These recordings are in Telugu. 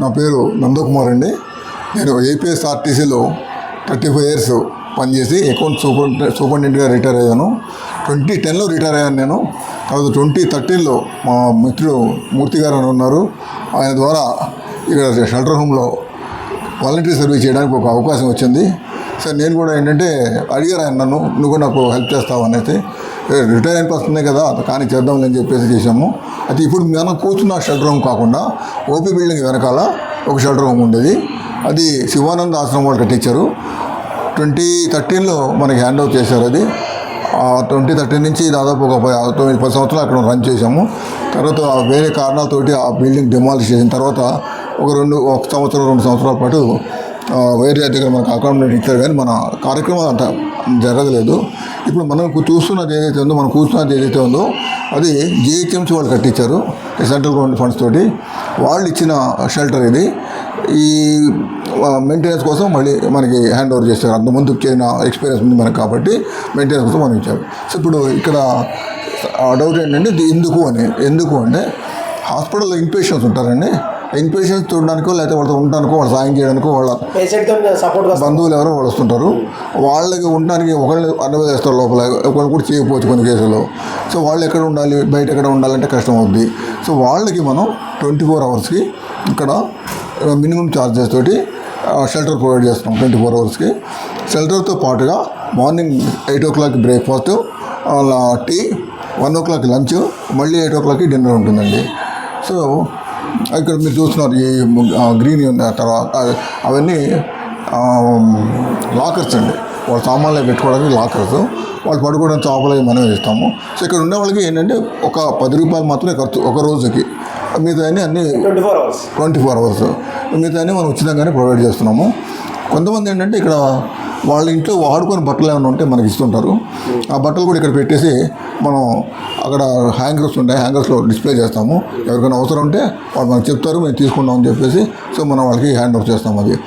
నా పేరు నందకుమార్ అండి. నేను ఏపీఎస్ఆర్టీసీలో థర్టీ ఫైవ్ ఇయర్స్ పనిచేసి అకౌంట్ సూపర్ సూపరింటెండెంట్గా రిటైర్ అయ్యాను. ట్వంటీ టెన్లో రిటైర్ అయ్యాను నేను. తర్వాత ట్వంటీ థర్టీన్లో మా మిత్రుడు మూర్తి గారు అని ఉన్నారు. ఆయన ద్వారా ఇక్కడ షెల్టర్ హోమ్లో వాలంటీర్ సర్వీస్ చేయడానికి ఒక అవకాశం వచ్చింది. సార్ నేను కూడా ఏంటంటే అడిగారు ఆయన నన్ను నువ్వు నాకు హెల్ప్ చేస్తావు? అనేది రిటైర్ అయిన వస్తున్నాయి కదా కానీ చేద్దాంలే అని చెప్పేసి చేశాము. అయితే ఇప్పుడు మనం కూర్చున్న షెడ్ రూమ్ కాకుండా ఓపీ బిల్డింగ్ వెనకాల ఒక షెడ్ రూమ్ ఉండేది. అది శివానంద ఆశ్రమం వాళ్ళు కట్టించారు. ట్వంటీ థర్టీన్లో మనకి హ్యాండ్ ఓవర్ చేశారు అది. ట్వంటీ థర్టీన్ నుంచి దాదాపు ఒక తొమ్మిది పది సంవత్సరాలు అక్కడ రన్ చేశాము. తర్వాత వేరే కారణాలతోటి ఆ బిల్డింగ్ డిమాలిష్ చేసిన తర్వాత ఒక రెండు ఒక సంవత్సరం రెండు సంవత్సరాల పాటు వేరే దగ్గర మనకు అకామిడేట్ ఇచ్చారు కానీ మన కార్యక్రమం అంత జరగలేదు. ఇప్పుడు మనం చూస్తున్నది ఏదైతే ఉందో మనం కూర్చున్నది ఏదైతే ఉందో అది జిహెచ్ఎంసీ వాళ్ళు కట్టించారు ఈ సెంట్రల్ గవర్నమెంట్ ఫండ్స్ తోటి. వాళ్ళు ఇచ్చిన షెల్టర్ ఇది. ఈ మెయింటెనెన్స్ కోసం మళ్ళీ మనకి హ్యాండ్ ఓవర్ చేస్తారు అంతకుముందు చేసిన ఎక్స్పీరియన్స్ ఉంది మనకి కాబట్టి మెయింటెనెన్స్ కోసం మనం ఇచ్చారు సో ఇప్పుడు ఇక్కడ డౌట్ ఏంటంటే ఇది ఎందుకు అని ఎందుకు అంటే హాస్పిటల్లో ఇన్పేషెంట్స్ ఉంటారండి. ఇన్పేషెంట్స్ చూడడానికో లేకపోతే వాళ్ళతో ఉండడానికో వాళ్ళు సాయం చేయడానికో వాళ్ళ బంధువులు ఎవరో వాళ్ళు వస్తుంటారు. వాళ్ళకి ఉండడానికి ఒకళ్ళు అనుభవం చేస్తారు లోపల ఒకళ్ళు కూడా చేయకపోవచ్చు కొన్ని కేసులు సో వాళ్ళు ఎక్కడ ఉండాలి బయట ఎక్కడ ఉండాలంటే కష్టం అవుద్ది. సో వాళ్ళకి మనం ట్వంటీ ఫోర్ అవర్స్కి ఇక్కడ మినిమం ఛార్జెస్ తోటి షెల్టర్ ప్రొవైడ్ చేస్తున్నాం ట్వంటీ ఫోర్ అవర్స్కి. షెల్టర్తో పాటుగా morning eight o'clock breakfast tea one o'clock lunch మళ్ళీ ఎయిట్ ఓ క్లాక్కి డిన్నర్ ఉంటుందండి. సో ఇక్కడ మీరు చూస్తున్నారు ఈ గ్రీన్ ఉన్న తర్వాత అవన్నీ లాకర్స్ అండి. వాళ్ళ సామాన్లు పెట్టుకోవడానికి లాకర్స్. వాళ్ళు పడుకోవడానికి చాపలు అవి మనం ఇస్తాము. సో ఇక్కడ ఉండే వాళ్ళకి ఏంటంటే ఒక పది రూపాయలు మాత్రమే ఖర్చు ఒక రోజుకి. మిగతా అన్నీ అన్నీ twenty four hours. Twenty four hours. మిగతా మనం ఉచితంగానే ప్రొవైడ్ చేస్తున్నాము. కొంతమంది ఏంటంటే ఇక్కడ వాళ్ళ ఇంట్లో వాడుకొని బట్టలు ఏమైనా ఉంటే మనకి ఇస్తుంటారు. ఆ బట్టలు కూడా ఇక్కడ పెట్టేసి మనం అక్కడ హ్యాంగర్స్ ఉంటాయి హ్యాంగర్స్లో డిస్ప్లే చేస్తాము. ఎవరికైనా అవసరం ఉంటే వాళ్ళు మనకు చెప్తారు మేము తీసుకుంటాం అని చెప్పేసి సో మనం వాళ్ళకి హ్యాండ్ ఓవర్ చేస్తాం అది.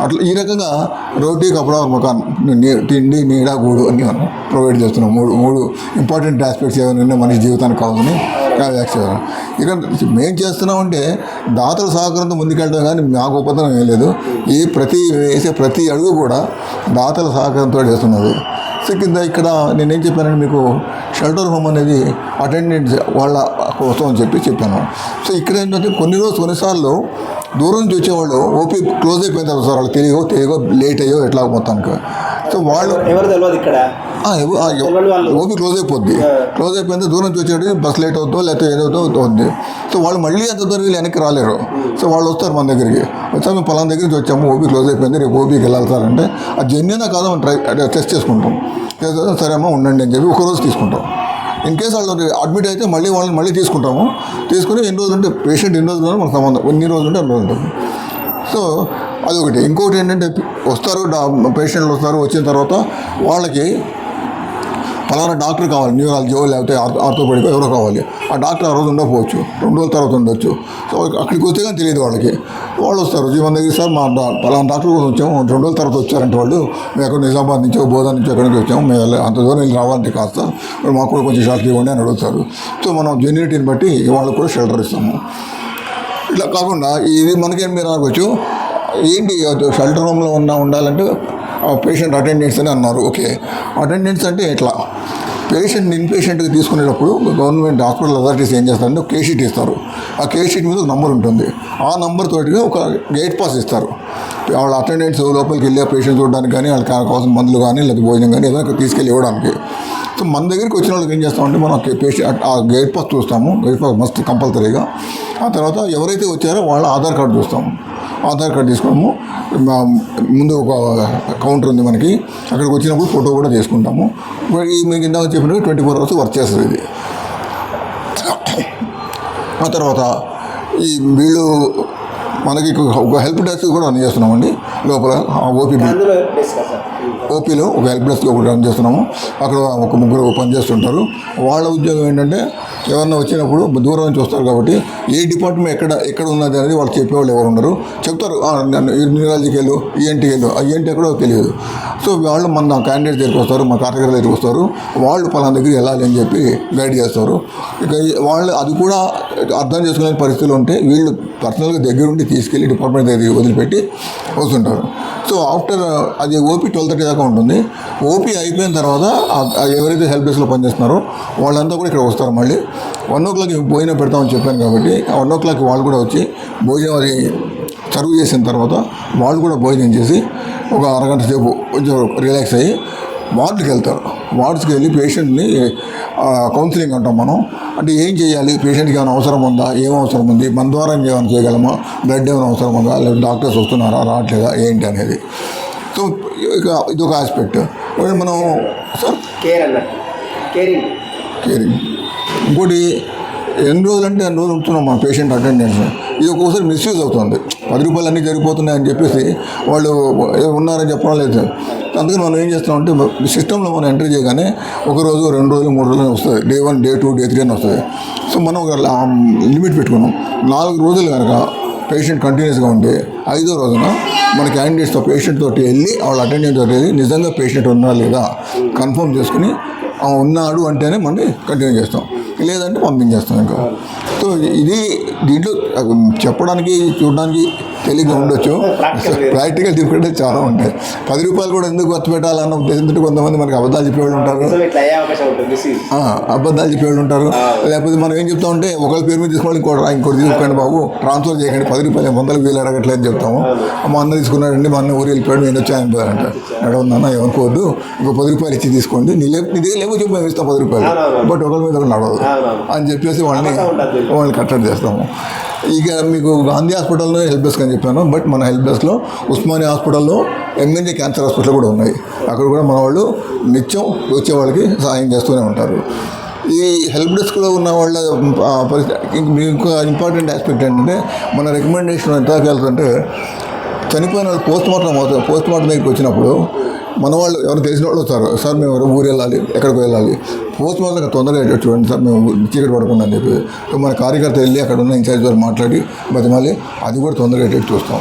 అట్లా ఈ రకంగా రోటీ కపడా మకాన్ నీ- తిండి నీడ గూడు అన్ని మనం ప్రొవైడ్ చేస్తున్నాం. మూడు మూడు ఇంపార్టెంట్ ఆస్పెక్ట్స్ ఏమైనా మనిషి జీవితానికి కావాలని ఇక మేము చేస్తున్నామంటే దాతల సహకారంతో ముందుకెళ్ళడం కానీ మా గొప్పతనం ఏం లేదు. ఈ ప్రతి వేసే ప్రతి అడుగు కూడా దాతల సహకారంతో చేస్తున్నది. సో కింద ఇక్కడ నేనేం చెప్పానంటే మీకు షెల్టర్ హోమ్ అనేది అటెండెంట్ వాళ్ళ కోసం అని చెప్పి చెప్పాను. సో ఇక్కడ ఏంటంటే కొన్ని రోజులు కొన్నిసార్లు దూరం నుంచి వచ్చేవాళ్ళు ఓపీ క్లోజ్ అయిపోయిన తర్వాత సార్ వాళ్ళు తెలియగో తెలియగో లేట్ అయ్యో ఎట్లా మొత్తానికి. సో వాళ్ళు ఎవరు తెలియదు ఇక్కడ? ఓపీ క్లోజ్ అయిపోద్ది. క్లోజ్ అయిపోయింది దూరం నుంచి వచ్చేటి బస్ లేట్ అవుతుందో లేకపోతే ఏదవుతో అవుతుంది సో వాళ్ళు మళ్ళీ అంత దూరం వెళ్ళి వెనక్కి రాలేరు. సో వాళ్ళు వస్తారు మన దగ్గరికి. వచ్చా మేము పలానా దగ్గర నుంచి వచ్చాము ఓపీ క్లోజ్ అయిపోయింది రేపు ఓపీకి వెళ్ళాలి సార్ అంటే అది జెన్యునా కాదో మనం ట్రై టెస్ట్ చేసుకుంటాం. సరే అమ్మా ఉండండి అని చెప్పి ఒక రోజు తీసుకుంటాం. ఇన్ కేసు వాళ్ళు అడ్మిట్ అయితే మళ్ళీ వాళ్ళని మళ్ళీ తీసుకుంటాము. తీసుకుని ఎన్ని రోజులు ఉంటే పేషెంట్ ఎన్ని రోజులు మనకు సంబంధం ఎన్ని రోజులు ఉంటే అన్ని రోజులు ఉంటుంది. సో అదొకటి. ఇంకొకటి ఏంటంటే వస్తారు పేషెంట్లు వస్తారు వచ్చిన తర్వాత వాళ్ళకి పలానా డాక్టర్ కావాలి న్యూరాలజీ లేకపోతే ఆర్థో ఎవరో కావాలి. ఆ డాక్టర్ ఆ రోజు ఉండకపోవచ్చు రెండు రోజుల తర్వాత ఉండొచ్చు. సో అక్కడికి వస్తే కానీ తెలియదు వాళ్ళకి. వాళ్ళు వస్తారు జీవన్ దగ్గర సార్ మా పలానా డాక్టర్ కోసం వచ్చాము రెండు రోజుల తర్వాత వచ్చారంటే వాళ్ళు. మేము ఎక్కడ నిజామాబాద్ నుంచో బోధన నుంచి ఎక్కడికి వచ్చాము మేము అంత దూరం వెళ్ళి రావాలంటే కాస్త మాకు కూడా కొంచెం షార్ట్ ఇవ్వండి అని అడుగుతారు. సో మనం జెన్యునిటీని బట్టి వాళ్ళకు కూడా షెల్టర్ ఇస్తాము. ఇట్లా కాకుండా ఇది మనకేం మీరు అనవచ్చు ఏంటి షెల్టర్ రూమ్లో ఉన్న ఉండాలంటే పేషెంట్ అటెండెన్స్ అని అన్నారు. ఓకే. అటెండెన్స్ అంటే ఎట్లా? పేషెంట్ ఇన్ పేషెంట్కి తీసుకునేటప్పుడు గవర్నమెంట్ హాస్పిటల్ అథారిటీస్ ఏం చేస్తారంటే ఒక కేషీట్ ఇస్తారు. ఆ కేషీట్ మీద ఒక నంబర్ ఉంటుంది. ఆ నంబర్ తోటిగా ఒక గేట్ పాస్ ఇస్తారు. వాళ్ళ అటెండెన్స్ లోపలికి వెళ్ళి ఆ పేషెంట్ చూడడానికి కానీ వాళ్ళకి కావాల్సిన మందులు కానీ లేదా భోజనం కానీ ఏదైనా తీసుకెళ్ళి ఇవ్వడానికి. సో మన దగ్గరికి వచ్చిన వాళ్ళకి ఏం చేస్తామంటే మనం పేషెంట్ ఆ గేట్ పాస్ చూస్తాము. గేట్ పాస్ మస్ట్ కంపల్సరీగా ఆ తర్వాత ఎవరైతే వచ్చారో వాళ్ళ ఆధార్ కార్డు చూస్తాము. ఆధార్ కార్డు తీసుకున్నాము మా- ముందు ఒక కౌంటర్ ఉంది మనకి అక్కడికి వచ్చినప్పుడు ఫోటో కూడా తీసుకుంటాము. ఈ మీకు ఇందాక చెప్పినట్టు ట్వంటీ ఫోర్ అవర్స్ వర్క్ చేస్తుంది ఇది. ఆ తర్వాత ఈ వీళ్ళు మనకి ఒక హెల్ప్ డెస్క్ కూడా అందజేస్తున్నామండి చేస్తున్నామండి. లోపల ఓపీ ఓపీలో ఒక హెల్ప్ డెస్క్ ఒకటి రన్ చేస్తున్నాము. అక్కడ ఒక ముగ్గురు పనిచేస్తుంటారు వాళ్ళ ఉద్యోగం ఏంటంటే ఎవరన్నా వచ్చినప్పుడు దూరం నుంచి వస్తారు కాబట్టి ఏ డిపార్ట్మెంట్ ఎక్కడ ఎక్కడ ఉన్నది అనేది వాళ్ళు చెప్పేవాళ్ళు ఎవరు ఉండరు. చెప్తారు "ఆ, నన్ను న్యూరాలజీకి వెళ్ళు ఈఎన్టీకి వెళ్ళు ఆ ఈఎన్టీ ఎక్కడో తెలియదు. సో వాళ్ళు మన క్యాండిడేట్ దగ్గరికి వస్తారు మా కేటగిరీ దగ్గరికి వస్తారు. వాళ్ళు పలానా దగ్గర వెళ్ళాలి అని చెప్పి గైడ్ చేస్తారు. ఇక వాళ్ళు అది కూడా అర్థం చేసుకునే పరిస్థితులు ఉంటే వీళ్ళు పర్సనల్గా దగ్గరుండి తీసుకెళ్ళి డిపార్ట్మెంట్ దగ్గరికి వదిలిపెట్టి వస్తుంటారు. సో ఆఫ్టర్ uh, అది ఓపీ ట్వెల్వ్ థర్టీ దాకా ఉంటుంది. ఓపీ అయిపోయిన తర్వాత ఎవరైతే హెల్ప్ డెస్క్లో పనిచేస్తున్నారో వాళ్ళంతా కూడా ఇక్కడ వస్తారు మళ్ళీ. వన్ ఓ క్లాక్ భోజనం పెడతామని చెప్పాను కాబట్టి వన్ ఓ క్లాక్ వాళ్ళు కూడా వచ్చి భోజనం అది సర్వ్ చేసిన తర్వాత వాళ్ళు కూడా భోజనం చేసి ఒక అరగంట సేపు కొంచెం రిలాక్స్ అయ్యి వార్డ్కి వెళ్తారు. వార్డ్స్కి వెళ్ళి పేషెంట్ని కౌన్సిలింగ్ అంటాం మనం. అంటే ఏం చేయాలి? పేషెంట్కి ఏమైనా అవసరం ఉందా? ఏం అవసరం ఉంది? మన ద్వారా ఏమైనా చేయగలమా? బ్లడ్ ఏమైనా అవసరం ఉందా? లేదా డాక్టర్స్ వస్తున్నారా? రావట్లేదా? ఏంటి అనేది. సో ఇక ఇది ఒక ఆస్పెక్ట్ మనం సార్ కేర్ కేరింగ్ కేరింగ్ ఇంకోటి ఎన్ని రోజులు అంటే ఎన్ని రోజులు ఉంటున్నాం మన పేషెంట్ అటెండెన్స్ ఇది ఒక్కోసారి మిస్యూజ్ అవుతుంది. పది రూపాయలు అన్నీ జరిగిపోతున్నాయని చెప్పేసి వాళ్ళు ఏదో ఉన్నారని చెప్పడం లేదు. అందుకని మనం ఏం చేస్తామంటే సిస్టంలో మనం ఎంటర్ చేయగానే ఒక రోజు రెండు రోజులు మూడు రోజులు వస్తుంది. Day one day two day three అని వస్తుంది. సో మనం ఒక లిమిట్ పెట్టుకున్నాం. నాలుగు రోజులు కనుక పేషెంట్ కంటిన్యూస్గా ఉంటే ఐదో రోజున మన క్యాండిడేట్స్తో పేషెంట్ తోటి వెళ్ళి వాళ్ళ అటెండెంట్ తోటి వెళ్ళి నిజంగా పేషెంట్ ఉన్నా లేదా కన్ఫర్మ్ చేసుకుని ఉన్నాడు అంటేనే మనం కంటిన్యూ చేస్తాం. లేదంటే పంపించేస్తాం ఇంకా. సో ఇది దీంట్లో చెప్పడానికి చూడడానికి తెలియక ఉండొచ్చు. ప్రాక్టికల్ డిఫరెంట్ చాలా ఉంటాయి. పది రూపాయలు కూడా ఎందుకు ఖర్చు పెట్టాలన్న ఉద్దేశంతో కొంతమంది మనకి అబద్ధాలు చెప్పేవాళ్ళు ఉంటారు. అబద్ధాలు చెప్పేవాళ్ళు ఉంటారు. లేకపోతే మనం ఏం చెప్తామంటే ఒకరి పేరు మీద తీసుకోవాలి ఇంకోటి రా, ఇంకోటి తీసుకోండి బాబు. ట్రాన్స్ఫర్ చేయకండి పది రూపాయలు వందలకు వేలు అడగట్లేదు అని చెప్తాము. మా అన్న తీసుకున్నాడండి మా అన్న ఊరు వెళ్ళిపోయాడు నేను వచ్చి ఆయన పోయారంట నడవద్దన్న ఎవరికోవద్దు ఇంకో పది రూపాయలు ఇచ్చి తీసుకోండి. నీ లేపు నీ దగ్గర లేవో చెప్పి మేము ఇస్తాం పది రూపాయలు. బట్ ఒకరి మీద నడవదు. అని చెప్పేసి వాళ్ళని. వాళ్ళని కట్టడి చేస్తాము. ఇక మీకు గాంధీ హాస్పిటల్లో హెల్ప్ డెస్క్ అని చెప్పాను బట్ మన హెల్ప్ డెస్క్లో ఉస్మానియా హాస్పిటల్లో ఎంఎన్జే క్యాన్సర్ హాస్పిటల్ కూడా ఉన్నాయి. అక్కడ కూడా మన వాళ్ళు నిత్యం వచ్చే వాళ్ళకి సహాయం చేస్తూనే ఉంటారు. ఈ హెల్ప్ డెస్క్లో ఉన్న వాళ్ళ పరిస్థితి మీకు ఇంకో ఇంపార్టెంట్ ఆస్పెక్ట్ ఏంటంటే మన రికమెండేషన్ ఎంత వెళ్తుంటే చనిపోయిన వాళ్ళు పోస్ట్ మార్టం అవుతారు. పోస్ట్ మార్టం దగ్గరికి వచ్చినప్పుడు మన వాళ్ళు ఎవరు తెలిసిన వాళ్ళు వస్తారు. సార్ మేము ఊరు వెళ్ళాలి ఎక్కడికి వెళ్ళాలి? పోస్ట్ మార్టం తొందరగా చూడండి సార్ మేము చీకటి పడకుండా అని చెప్పి. మన కార్యకర్త వెళ్ళి అక్కడ ఉన్న ఇన్ఛార్జ్ ద్వారా మాట్లాడి బతిమాలి అది కూడా తొందరగా చూస్తాం.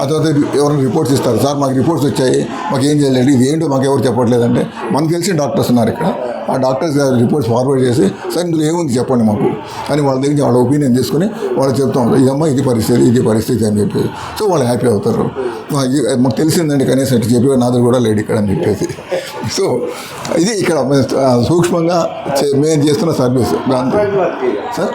ఆ తర్వాత ఎవరైనా రిపోర్ట్స్ ఇస్తారు. సార్ మాకు రిపోర్ట్స్ వచ్చాయి. మాకు ఏం చేయలేదు ఇది ఏంటో మాకు ఎవరు చెప్పట్లేదంటే మనకు తెలిసిన డాక్టర్స్ ఉన్నారు ఇక్కడ. ఆ డాక్టర్స్ గారి రిపోర్ట్స్ ఫార్వర్డ్ చేసి సార్ ఇందులో ఏముంది చెప్పండి మాకు. అని వాళ్ళ దగ్గర వాళ్ళ ఒపీనియన్ తీసుకుని వాళ్ళకి చెప్తాం. ఇదమ్మా ఇది పరిస్థితి ఇది పరిస్థితి అని చెప్పి సో వాళ్ళు హ్యాపీ అవుతారు. "ఆ, ఇది మాకు తెలిసిందండి కనీసం ఇట్లా చెప్పి నా దగ్గర కూడా లేడు ఇక్కడ అని చెప్పేసి. సో ఇది ఇక్కడ సూక్ష్మంగా మేము చేస్తున్న సర్వీస్. సార్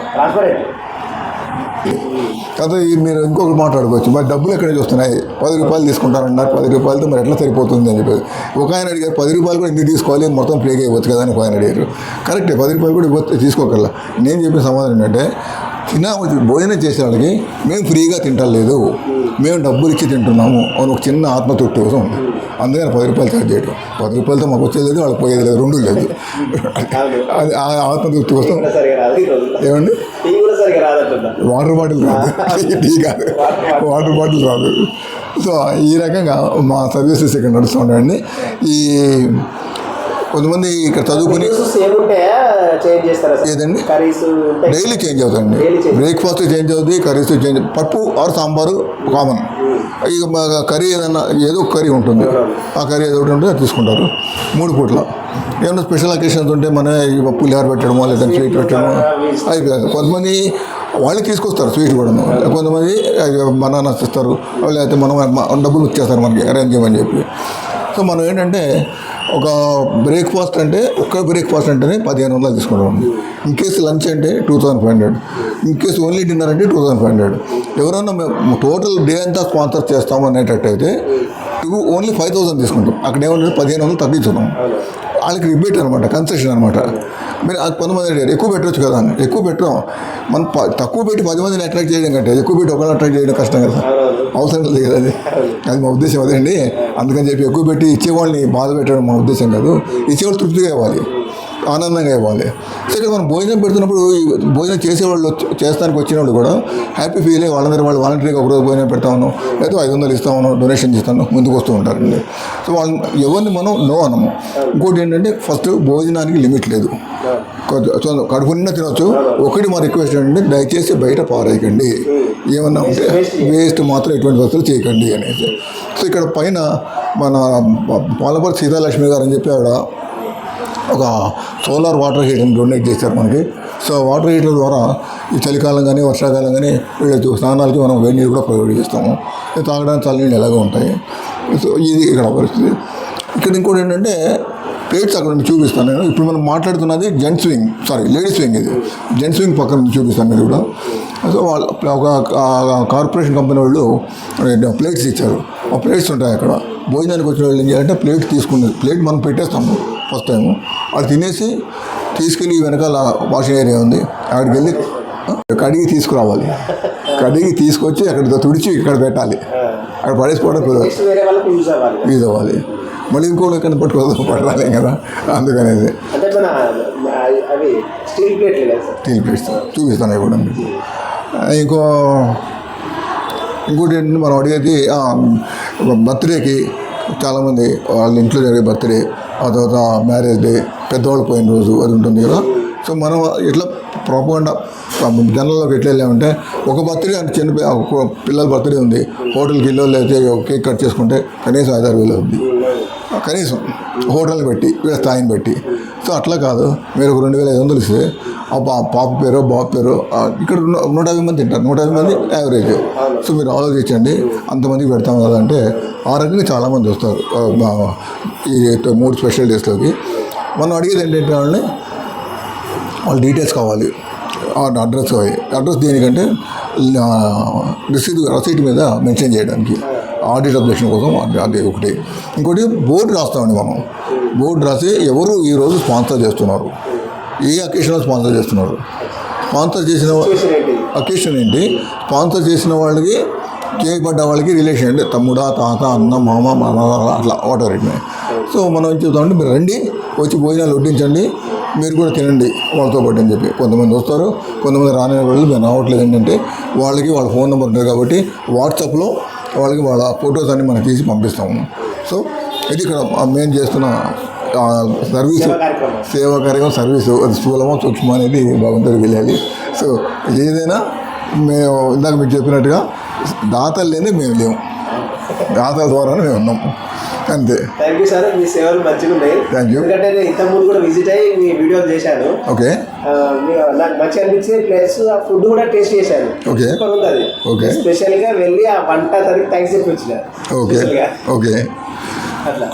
కదా మీరు ఇంకొకటి మాట్లాడుకోవచ్చు. మరి డబ్బులు ఎక్కడ నుంచి వస్తున్నాయి? పది రూపాయలు తీసుకుంటారన్నారు పది రూపాయలతో మరి ఎట్లా సరిపోతుంది అని చెప్పేసి. ఒక ఆయన అడిగారు పది రూపాయలు కూడా ఎందుకు తీసుకోవాలి? మొత్తం ప్లేగ్ అయిపోవచ్చు కదా అని ఒక ఆయన అడిగారు. కరెక్టే పది రూపాయలు కూడా ఇవ్వచ్చు తీసుకోగల నేను చెప్పిన సమాధానం ఏంటంటే తిన భోజనం చేసే వాళ్ళకి మేము ఫ్రీగా తింటలేదు మేము డబ్బులు ఇచ్చి తింటున్నాము. అని ఒక చిన్న ఆత్మతృప్తి కోసం ఉంది. అందుకని పది రూపాయలు ఛార్జ్ చేయడం. పది రూపాయలతో మాకు వచ్చేది లేదు వాళ్ళకి పోయేది లేదు రెండు లేదు. అది ఆ ఆత్మతృప్తి కోసం. ఏమండి? వాటర్ బాటిల్ రాదు. టీ కాదు. Water bottle. రాదు. సో ఈ రకంగా మా సర్వీసెస్ ఇక్కడ నడుస్తూ ఉంటాయండి ఈ కొంతమంది ఇక్కడ చదువుకుని ఏదండి? Daily change change. Breakfast change అవుతుంది కర్రీస్ చేంజ్ పప్పు ఆర్ సాంబారు కామన్. ఇక మా కర్రీ ఏదన్నా ఏదో ఒక కర్రీ ఉంటుంది. ఆ కర్రీ ఏదో ఒకటి ఉంటే అది తీసుకుంటారు. మూడు పూట్ల. ఏమైనా స్పెషల్ అకేషన్స్ ఉంటే మన ఈ పులిహార పెట్టడమో లేదా స్వీట్ పెట్టడమో అయిపోయింది కొంతమంది వాళ్ళు తీసుకొస్తారు స్వీట్ కూడా కొంతమంది బనానాస్ ఇస్తారు లేకపోతే మనం డబ్బులు ఇచ్చేస్తారు మనకి అరేంజ్ చేయమని చెప్పి. సో మనం ఏంటంటే ఒక బ్రేక్ఫాస్ట్ అంటే ఒక్క బ్రేక్ఫాస్ట్ అంటేనే పదిహేను వందలు తీసుకుంటాం. ఇన్ కేసు లంచ్ అంటే two thousand five hundred in case only dinner అంటే టూ థౌసండ్ ఫైవ్ హండ్రెడ్ ఎవరైనా మేము టోటల్ డే అంతా స్పాన్సర్ చేస్తాము అనేటట్టయితే టూ ఓన్లీ ఫైవ్ థౌసండ్ తీసుకుంటాం. అక్కడ ఏమంటే పదిహేను వందలు తగ్గించుకున్నాం వాళ్ళకి రిబేట్ అనమాట కన్సెషన్ అనమాట మీరు అది కొంతమంది అడిగారు ఎక్కువ పెట్టవచ్చు కదా అని. ఎక్కువ పెట్టడం మనం తక్కువ పెట్టి పది మందిని అట్రాక్ట్ చేయడం కంటే ఎక్కువ పెట్టి ఒకరిని అట్రాక్ట్ చేయడం కష్టం కదా. అవసరం లేదు కదా అది. అది మా ఉద్దేశం అదేండి అందుకని చెప్పి ఎక్కువ పెట్టి ఇచ్చేవాళ్ళని బాధ పెట్టడం మా ఉద్దేశం కాదు. ఇచ్చేవాళ్ళు తృప్తిగా ఇవ్వాలి. ఆనందంగా ఇవ్వాలి. సరే మనం భోజనం పెడుతున్నప్పుడు భోజనం చేసేవాళ్ళు చేస్తానికి వచ్చిన వాళ్ళు కూడా హ్యాపీ ఫీల్ అయ్యి వాళ్ళందరూ వాళ్ళు వాలంటీర్గా ఒకరోజు భోజనం పెడతాను లేదా ఐదు వందలు ఇస్తామను డొనేషన్ చేస్తాను ముందుకు వస్తూ ఉంటారండి. సో వాళ్ళు ఎవరిని మనం నో అనము. ఇంకోటి ఏంటంటే ఫస్ట్ భోజనానికి లిమిట్ లేదు. కడుపు నిండా తినొచ్చు. ఒకటి మా రిక్వెస్ట్ ఏంటంటే దయచేసి బయట పారేయకండి. ఏమన్నా ఉంటే వేస్ట్ మాత్రం ఎటువంటి వస్తువులు చేయకండి అనేసి. సో ఇక్కడ పైన మన పాలపర్తి సీతాలక్ష్మి గారు అని చెప్పి ఆవిడ ఒక సోలార్ వాటర్ హీటర్ని డొనేట్ చేశారు మనకి. సో వాటర్ హీటర్ ద్వారా ఈ చలికాలం కానీ వర్షాకాలం కానీ వీళ్ళకి స్నానాలకి మనం వేడి నీరు కూడా ప్రొవైడ్ చేస్తాము తాగడానికి తాగడానికి చల్లనీళ్ళు ఎలాగో ఉంటాయి. సో ఇది ఇక్కడ పరిస్థితి. ఇక్కడ ఇంకోటి ఏంటంటే ప్లేట్స్ అక్కడ నుండి చూపిస్తాను నేను. ఇప్పుడు మనం మాట్లాడుతున్నది gents wing sorry ladies wing ఇది. జెంట్స్ వింగ్ పక్కన నుంచి చూపిస్తాను మీరు కూడా. సో వాళ్ళ ఒక కార్పొరేషన్ కంపెనీ వాళ్ళు ప్లేట్స్ ఇచ్చారు. ఆ ప్లేట్స్ ఉంటాయి అక్కడ. భోజనానికి వచ్చిన వాళ్ళు ఏం చేయాలంటే ప్లేట్ తీసుకుని ప్లేట్ మనం పెట్టేస్తాము ఫస్ట్ టైము. వాళ్ళు తినేసి తీసుకెళ్ళి వెనకాల వాషింగ్ ఏరియా ఉంది. అక్కడికి వెళ్ళి కడిగి తీసుకురావాలి. కడిగి తీసుకొచ్చి అక్కడ తుడిచి ఇక్కడ పెట్టాలి. అక్కడ పడేసుకోవడం యూజ్ అవ్వాలి. మళ్ళీ ఇంకోటి ఎక్కడ పట్టుకోవద్దు పడాలి కదా. అందుకనేది స్టీల్ ప్లేట్స్ చూపిస్తాను మీకు. ఇంకో ఇంకోటి ఏంటంటే మనం అడిగేది బర్త్డేకి చాలామంది వాళ్ళ ఇంట్లో జరిగే బర్త్డే ఆ తర్వాత మ్యారేజ్ డే పెద్దవాళ్ళు పోయిన రోజు అది ఉంటుంది కదా. సో మనం ఎట్లా ప్రాపర్గా జనాల్లోకి ఎట్లా వెళ్ళామంటే ఒక బర్త్డే అంటే చిన్న ఒక పిల్లల బర్త్డే ఉంది. హోటల్కి వెళ్ళో లేకపోతే ఒక కేక్ కట్ చేసుకుంటే కనీసం ఐదారు వేలు అవుతుంది కనీసం హోటల్ పెట్టి వీళ్ళ స్థాయిని పెట్టి సో అట్లా కాదు మీరు ఒక రెండు వేల ఐదు వందలు ఇస్తే పాప పేరు బాబు పేరు ఇక్కడ నూట యాభై మంది తింటారు. నూట యాభై మంది యావరేజ్ సో మీరు ఆలోచించండి అంతమందికి పెడతాం కదా అంటే ఆ రకంగా చాలామంది వస్తారు మా- ఈ మూడు స్పెషల్ డేస్లోకి మనం అడిగేది ఏంటంటే వాళ్ళని వాళ్ళ డీటెయిల్స్ కావాలి. ఆ అడ్రస్ అడ్రస్ దేనికంటే రిసీట్ రసీట్ మీద మెన్షన్ చేయడానికి. ఆడిట్ అబ్జెక్షన్ కోసం అది ఒకటి. ఇంకోటి బోర్డు రాస్తామండి మనం. బోర్డు రాసి ఎవరు ఈరోజు స్పాన్సర్ చేస్తున్నారు. ఏ అకేషన్లో స్పాన్సర్ చేస్తున్నారు. స్పాన్సర్ చేసిన అకేషన్ ఏంటి? స్పాన్సర్ చేసిన వాళ్ళకి చేయబడ్డ వాళ్ళకి రిలేషన్ అంటే తమ్ముడా తాత అన్న మామ మామ అట్లా వాటర్ ఇట్ సో మనం ఏం చెప్తామంటే మీరు రండి వచ్చి భోజనాలు వడ్డించండి మీరు కూడా తినండి వాళ్ళతో పాటు అని చెప్పి కొంతమంది వస్తారు. కొంతమంది రాని వాళ్ళు మేము రావట్లేదు ఏంటంటే వాళ్ళకి వాళ్ళ ఫోన్ నెంబర్ ఉంటుంది కాబట్టి వాట్సాప్లో వాళ్ళకి వాళ్ళ ఫొటోస్ అన్ని మనం తీసి పంపిస్తాము. సో ఇది ఇక్కడ మేము చేస్తున్న సర్వీస్ సేవా కార్యక్రమం. సర్వీసు అది స్థూలమో సూక్ష్మం అనేది భగవంతుడికి తెలియాలి. సో ఏదైనా మేము ఇందాక మీకు చెప్పినట్టుగా దాతలు లేని మేము లేము. దాతల ద్వారానే మేము ఉన్నాం. అంతే. థ్యాంక్ యూ సార్ మీ సేవలు మంచిగా ఉన్నాయి. Thank you. ఎందుకంటే నేను ఇంతకుముందు కూడా విజిట్ అయ్యి మీ వీడియోలు చేశాను. ఓకే. నాకు మంచిగా అనిపించింది ప్లస్ ఆ ఫుడ్ కూడా టేస్ట్ చేశాను. సూపర్ ఉంది అది Okay. స్పెషల్గా వెళ్ళి ఆ వంట తనకి థ్యాంక్స్ చెప్పి వచ్చిన. ఓకే. ఓకే. అట్లా.